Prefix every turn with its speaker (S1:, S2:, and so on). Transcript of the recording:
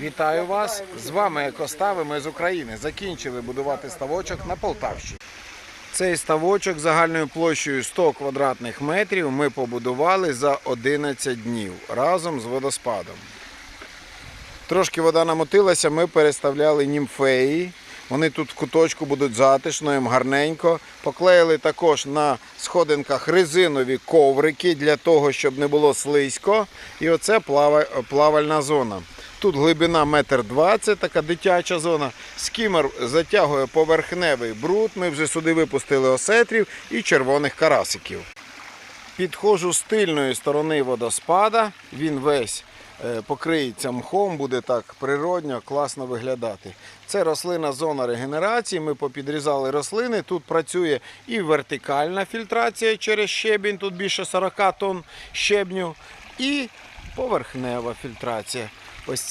S1: Вітаю вас! З вами Екостави, ми з України. Закінчили будувати ставочок на Полтавщині. Цей ставочок загальною площею 100 квадратних метрів ми побудували за 11 днів разом з водоспадом. Трошки вода намотилася, ми переставляли німфеї. Вони тут в куточку будуть затишно, їм гарненько. Поклеїли також на сходинках резинові коврики для того, щоб не було слизько. І оце плавальна зона. Тут глибина метр двадцять, така дитяча зона. Скімер затягує поверхневий бруд. Ми вже сюди випустили осетрів і червоних карасиків. Підходжу з тильної сторони водоспада. Він весь е, покриється мхом, буде так природньо, класно виглядати. Це рослина зона регенерації. Ми попідрізали рослини. Тут працює і вертикальна фільтрація через щебінь, тут більше 40 тонн щебню, і поверхнева фільтрація.